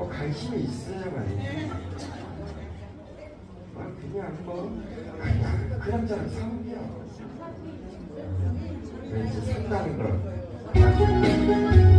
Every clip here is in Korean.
뭐 관심이 있으냐 말이야. 아, 그냥 뭐 그, 그 남자는 사업이야. 네, 이제 산다는 걸.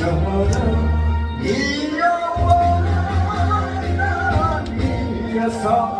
영원히 밀려와 밀려서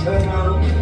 저처럼